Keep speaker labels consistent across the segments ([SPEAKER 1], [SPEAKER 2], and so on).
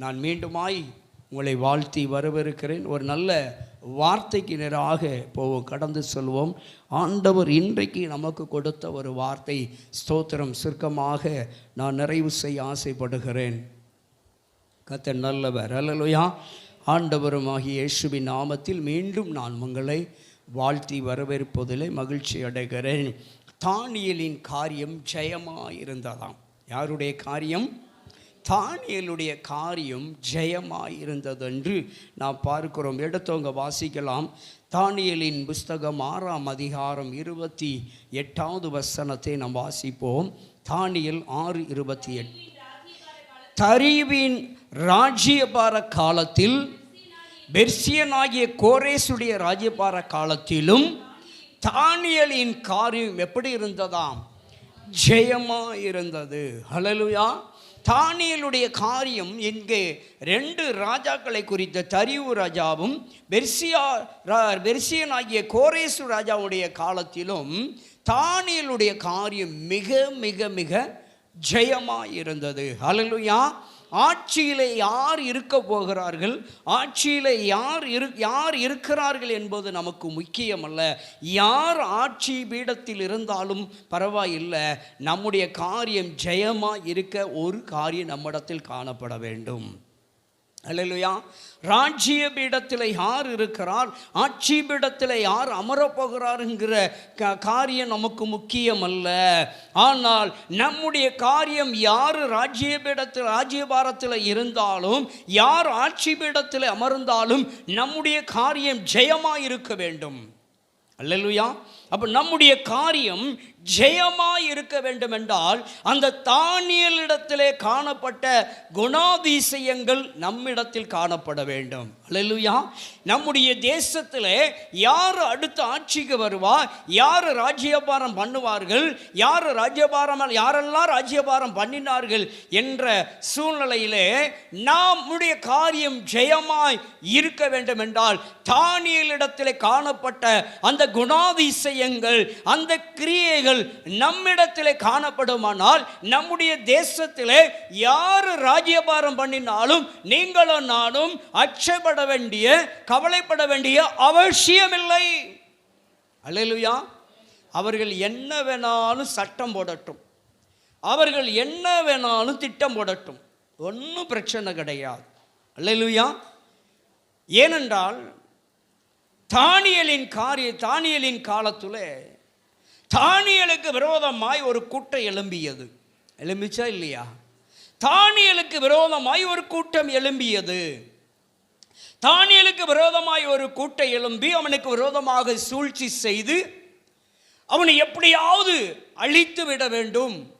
[SPEAKER 1] நான் மீண்டுமாய் உங்களை வாழ்த்தி வரவிருக்கிறேன் ஒரு நல்ல வார்த்தைக்கு நேராக போவோம். கடந்து செல்வோம். ஆண்டவர் இன்றைக்கு நமக்கு கொடுத்த ஒரு வார்த்தை. ஸ்தோத்திரம். சுருக்கமாக நான் நிறைவு செய்ய ஆசைப்படுகிறேன். கத்த நல்லவர். அல்லலுயா. ஆண்டவரும் ஆகிய இயேசுவின் நாமத்தில் மீண்டும் நான் உங்களை வாழ்த்தி வரவேற்பதிலே மகிழ்ச்சி அடைகிறேன். தானியலின் காரியம் ஜெயமாக இருந்ததாம் யாருடைய காரியம்? தானியலுடைய காரியம் ஜெயமாக இருந்ததென்று நாம் பார்க்கிறோம். எடுத்தவங்க வாசிக்கலாம். தானியலின் புஸ்தகம் ஆறாம் அதிகாரம் இருபத்தி எட்டாவது வசனத்தை நாம் வாசிப்போம். தானியல் ஆறு இருபத்தி எட்டு. தரீவின் ராஜ்யபார காலத்தில் பெர்சியனாகிய கோரேசுடைய ராஜ்யபார காலத்திலும் தானியலின் காரியம் எப்படி இருந்ததாம்? ஜெயமாக இருந்தது ஹலலுயா தானியலுடைய காரியம் இங்கே ரெண்டு ராஜாக்களை குறித்த தரிவு ராஜாவும் பெர்சியா ரா- பெர்சியனாகிய கோரேசு ராஜாவுடைய காலத்திலும் தானியலுடைய காரியம் மிக மிக மிக ஜெயமாக இருந்தது அலலுயா ஆட்சியிலே யார் இருக்க போகிறார்கள்? ஆட்சியிலே யார் இரு யார் இருக்கிறார்கள் என்பது நமக்கு முக்கியமல்ல. யார் ஆட்சி பீடத்தில் இருந்தாலும் பரவாயில்லை. நம்முடைய காரியம் ஜெயமாக இருக்க ஒரு காரியம் நம்மிடத்தில் காணப்பட வேண்டும். அல்லேலூயா ராஜ்ய பீடத்தில் யார் இருக்கிறார்? ஆட்சி பீடத்தில் யார் அமரப்போகிறாருங்கிற க காரியம் நமக்கு முக்கியம் அல்ல ஆனால் நம்முடைய காரியம் யார் ராஜ்ய பீடத்தில் ராஜ்யபாரத்தில் இருந்தாலும் யார் ஆட்சி பீடத்தில் அமர்ந்தாலும் நம்முடைய காரியம் ஜெயமாக இருக்க வேண்டும். அல்லேலூயா அப்போ நம்முடைய காரியம் ஜெயமாய் இருக்க வேண்டும் என்றால் அந்த தானியலிடத்திலே காணப்பட்ட குணாதிசயங்கள் நம்மிடத்தில் காணப்பட வேண்டும். அல்லேலூயா. நம்முடைய தேசத்தில் யார் அடுத்த ஆட்சிக்கு வருவா? யார் ராஜ்யபாரம் பண்ணுவார்கள்? யார் ராஜ்யபாரம் யாரெல்லாம் ராஜ்யபாரம் பண்ணினார்கள் என்ற சூழ்நிலையிலே நம்முடைய காரியம் ஜெயமாய் இருக்க வேண்டும் என்றால் தானியலிடத்திலே காணப்பட்ட அந்த காரியங்கள் அந்த கிரியைகள் நம்மிடத்திலே காணப்படுமானால் நம்முடைய தேசத்திலே யார் ராஜ்யபாரம் பண்ணினாலும் நீங்களும் நானும் அச்சப்பட வேண்டிய கவலைப்பட வேண்டிய அவசியமில்லை. அல்லேலூயா. அவர்கள் என்ன வேணாலும் சட்டம் போடட்டும். அவர்கள் என்ன வேணாலும் திட்டம் போடட்டும். ஒன்றும் பிரச்சனை கிடையாது. அல்லையா ஏனென்றால் தானியலின் காரிய தானியலின் காலத்தில் தானியலுக்கு விரோதமாய் ஒரு கூட்டம் எழும்பியது. எழும்பிச்சா இல்லையா? தானியலுக்கு விரோதமாய் ஒரு கூட்டம் எழும்பியது. தானியலுக்கு விரோதமாய் ஒரு கூட்டம் எழும்பி அவனுக்கு விரோதமாக சூழ்ச்சி செய்து அவனை எப்படியாவது அழித்து விட வேண்டும்.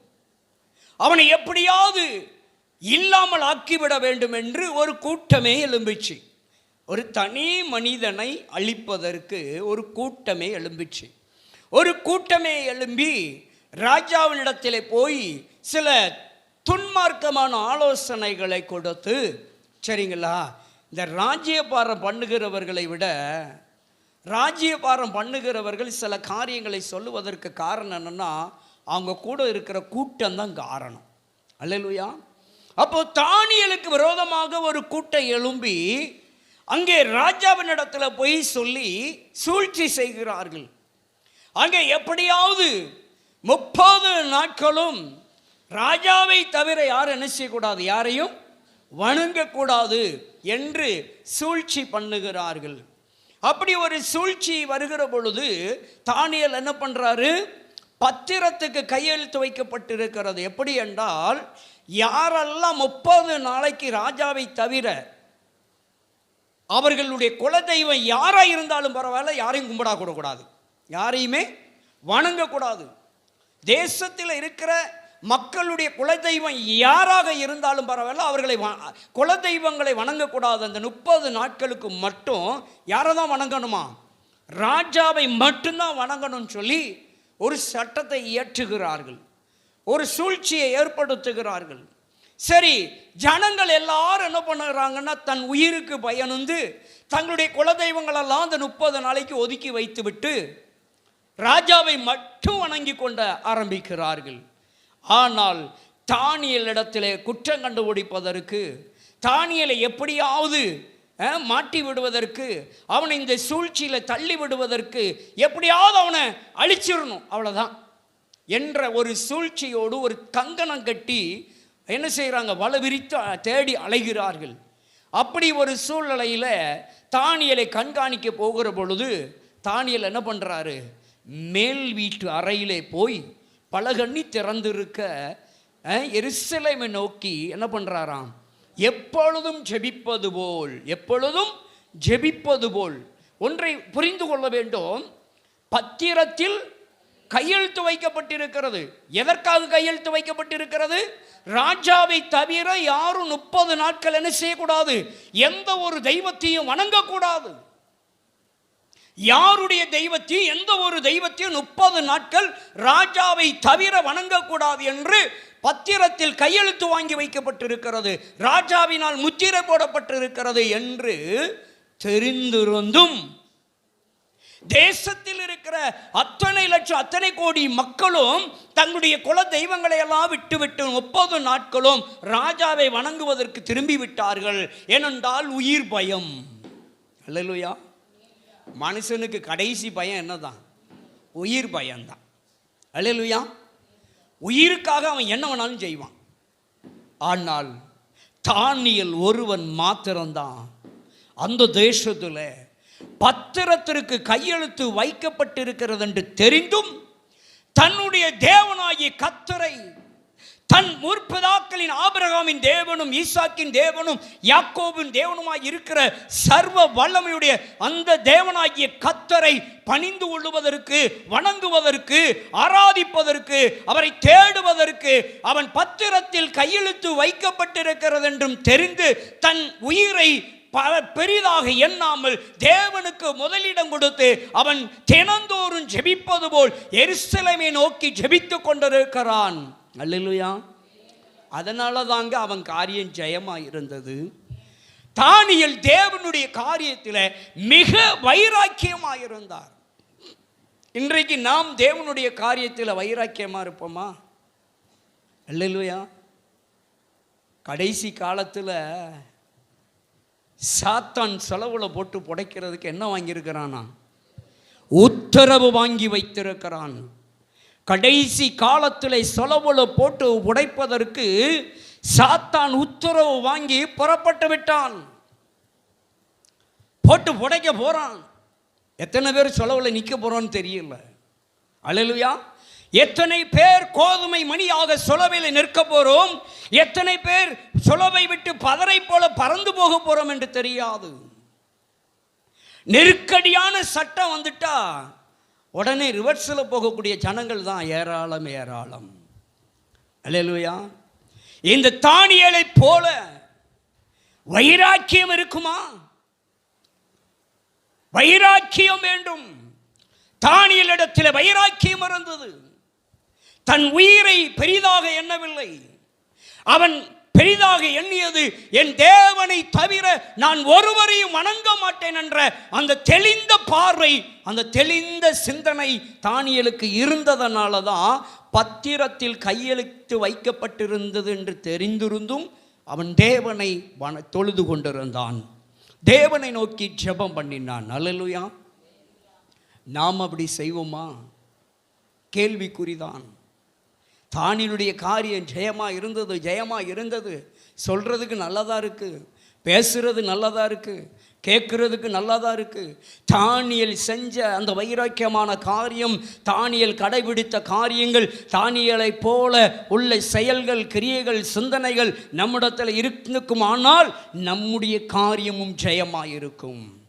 [SPEAKER 1] அவனை எப்படியாவது இல்லாமல் ஆக்கிவிட வேண்டும் என்று ஒரு கூட்டமே எழும்பிச்சு. ஒரு தனி மனிதனை அழிப்பதற்கு ஒரு கூட்டமே எழும்பிச்சு. ஒரு கூட்டமே எழும்பி ராஜாவினிடத்தில் போய் சில துன்மார்க்கமான ஆலோசனைகளை கொடுத்து சரிங்களா இந்த ராஜ்யபாரம் பண்ணுகிறவர்களை விட ராஜ்யபாரம் பண்ணுகிறவர்கள் சில காரியங்களை சொல்லுவதற்கு காரணம் என்னென்னா அவங்க கூட இருக்கிற கூட்டம் தான் காரணம். அல்லலுயா. அப்போ தானியலுக்கு விரோதமாக ஒரு கூட்டம் எழும்பி அங்கே ராஜாவினிடத்துல போய் சொல்லி சூழ்ச்சி செய்கிறார்கள். அங்கே எப்படியாவது முப்பது நாட்களும் ராஜாவை தவிர யாரும் என்ன செய்யக்கூடாது? யாரையும் வணங்கக்கூடாது என்று சூழ்ச்சி பண்ணுகிறார்கள். அப்படி ஒரு சூழ்ச்சி வருகிற பொழுது தானியல் என்ன பண்ணுறாரு பத்திரத்துக்கு கையெழுத்து வைக்கப்பட்டிருக்கிறது. எப்படி என்றால் யாரெல்லாம் முப்பது நாளைக்கு ராஜாவை தவிர அவர்களுடைய குலதெய்வம் யாராக இருந்தாலும் பரவாயில்ல யாரையும் கும்பிடா கூடாது. யாரையுமே வணங்கக்கூடாது தேசத்தில் இருக்கிற மக்களுடைய குலதெய்வம் யாராக இருந்தாலும் பரவாயில்ல அவர்களை வ- குலதெய்வங்களை வணங்கக்கூடாது அந்த முப்பது நாட்களுக்கு மட்டும் யாரை தான் வணங்கணுமா? ராஜாவை மட்டும்தான் வணங்கணும்னு சொல்லி ஒரு சட்டத்தை இயற்றுகிறார்கள். ஒரு சூழ்ச்சியை ஏற்படுத்துகிறார்கள். சரி ஜனங்கள் எல்லாரும் என்ன பண்ணுறாங்கன்னா தன் உயிருக்கு பயனுந்து தங்களுடைய குலதெய்வங்களெல்லாம் அந்த முப்பது நாளைக்கு ஒதுக்கி வைத்துவிட்டு ராஜாவை மட்டும் வணங்கி கொண்ட ஆரம்பிக்கிறார்கள். ஆனால் தானியல் இடத்திலே குற்றம் கண்டுபிடிப்பதற்கு தானியலை எப்படியாவது மாட்டி விடுவதற்கு அவனை இந்த சூழ்ச்சியில் தள்ளி விடுவதற்கு எப்படியாவது அவனை அழிச்சிடணும் அவ்வளோதான் என்ற ஒரு சூழ்ச்சியோடு ஒரு கங்கணம் கட்டி என்ன செய்கிறாங்க வலை விரித்து தேடி அலைகிறார்கள். அப்படி ஒரு சூழ்நிலையில் தானியலை கண்காணிக்க போகிற பொழுது தானியல் என்ன பண்ணுறாரு மேல் வீட்டு அறையிலே போய் பலகண்ணி திறந்திருக்க அஹ், எருசலேமை நோக்கி என்ன பண்ணுறாராம் எப்பொழுதும் ஜெபிப்பது போல் எப்பொழுதும் ஜெபிப்பது போல். ஒன்றை புரிந்து கொள்ள வேண்டும். பத்திரத்தில் கையெழுத்து வைக்கப்பட்டிருக்கிறது. எதற்காக கையெழுத்து வைக்கப்பட்டிருக்கிறது? ராஜாவை தவிர யாரும் முப்பது நாட்கள் என்ன செய்யக்கூடாது? எந்த ஒரு தெய்வத்தையும் வணங்கக்கூடாது. யாருடைய தெய்வத்தையும் எந்த ஒரு தெய்வத்தையும் முப்பது நாட்கள் ராஜாவை தவிர வணங்கக்கூடாது என்று பத்திரத்தில் கையெழுத்து வாங்கி வைக்கப்பட்டிருக்கிறது. ராஜாவினால் முத்திரை போடப்பட்டிருக்கிறது என்று தெரிந்திருந்தும் தேசத்தில் இருக்கிற அத்தனை லட்சம் அத்தனை கோடி மக்களும் தங்களுடைய குல தெய்வங்களை எல்லாம் விட்டுவிட்டு முப்பது நாட்களும் ராஜாவை வணங்குவதற்கு திரும்பி விட்டார்கள் ஏனென்றால் உயிர் பயம். அல்லலுயா. மனுஷனுக்கு கடைசி பயம் என்னதான்? உயிர் பயம்தான். அல்லலுயா. உயிருக்காக அவன் என்ன வேணாலும் செய்வான். ஆனால் தானியல் ஒருவன் மாத்திரம்தான். அந்த தேசத்தில் பத்திரத்திற்கு கையெழுத்து வைக்கப்பட்டிருக்கிறது என்று தெரிந்தும் தன்னுடைய தேவனாகிய கத்தரை தன் முற்பிதாக்களின் ஆபிரகாமின் தேவனும் ஈசாக்கின் தேவனும் யாக்கோபின் தேவனுமாய் இருக்கிற சர்வ வல்லமையுடைய அந்த தேவனாகிய கத்தரை பணிந்து கொள்ளுவதற்கு வணங்குவதற்கு ஆராதிப்பதற்கு அவரை தேடுவதற்கு அவன் பத்திரத்தில் கையெழுத்து வைக்கப்பட்டிருக்கிறது என்றும் தெரிந்து தன் உயிரை பல பெரிதாக எண்ணாமல் தேவனுக்கு முதலிடம் கொடுத்து அவன் தினந்தோறும் ஜெபிப்பது போல் எருசலேமை நோக்கி ஜெபித்து கொண்டிருக்கிறான். அல்லேலூயா. அதனால தாங்க அவன் காரியம் ஜெயமாக இருந்தது தானியல் தேவனுடைய காரியத்தில் மிக வைராக்கியமாக இருந்தார் இன்றைக்கு நாம் தேவனுடைய காரியத்தில் வைராக்கியமாக இருப்போமா? அல்லேலூயா. கடைசி காலத்தில் சாத்தான் செலவில் போட்டு புடைக்கிறதுக்கு என்ன வாங்கியிருக்கிறானா? உத்தரவு வாங்கி வைத்திருக்கிறான். கடைசி காலத்தில் செலவில் போட்டு உடைப்பதற்கு சாத்தான் உத்தரவு வாங்கி புறப்பட்டு விட்டான். போட்டு புடைக்க போகிறான் எத்தனை பேர் செலவில் நிற்க போகிறோன்னு தெரியல. அழலுயா எத்தனை பேர் கோதுமை மணியாக சுலவையில் நிற்க போகிறோம் எத்தனை பேர் சுலவை விட்டு பதரை போல பறந்து போக போகிறோம் என்று தெரியாது. நெருக்கடியான சட்டம் வந்துட்டா உடனே ரிவர்ஸில் போகக்கூடிய ஜனங்கள் தான் ஏராளம் ஏராளம். அல்லேலூயா. இந்த தானியலை போல வைராக்கியம் இருக்குமா? வைராக்கியம் வேண்டும். தானியலிடத்தில் வைராக்கியம் இருந்தது. தன் உயிரை பெரிதாக எண்ணவில்லை. அவன் பெரிதாக எண்ணியது என் தேவனை தவிர நான் ஒருவரையும் வணங்க மாட்டேன் என்ற அந்த தெளிந்த பார்வை அந்த தெளிந்த சிந்தனை தானியலுக்கு இருந்ததனால தான் பத்திரத்தில் கையெழுத்து வைக்கப்பட்டிருந்தது என்று தெரிந்திருந்தும் அவன் தேவனை வண தொழுது கொண்டிருந்தான். தேவனை நோக்கி ஜெபம் பண்ணினான். அலலுயா நாம் அப்படி செய்வோமா? கேள்விக்குறிதான். தானினுடைய காரியம் ஜெயமாக இருந்தது ஜெயமாக இருந்தது. சொல்கிறதுக்கு நல்லதாக இருக்குது பேசுகிறது நல்லதாக இருக்குது கேட்குறதுக்கு நல்லதாக இருக்குது தானியல் செஞ்ச அந்த வைராக்கியமான காரியம் தானியல் கடைபிடித்த காரியங்கள் தானியலை போல உள்ள செயல்கள் கிரியைகள் சிந்தனைகள் நம்மிடத்தில் இருக்குமானால் நம்முடைய காரியமும் ஜெயமாக இருக்கும்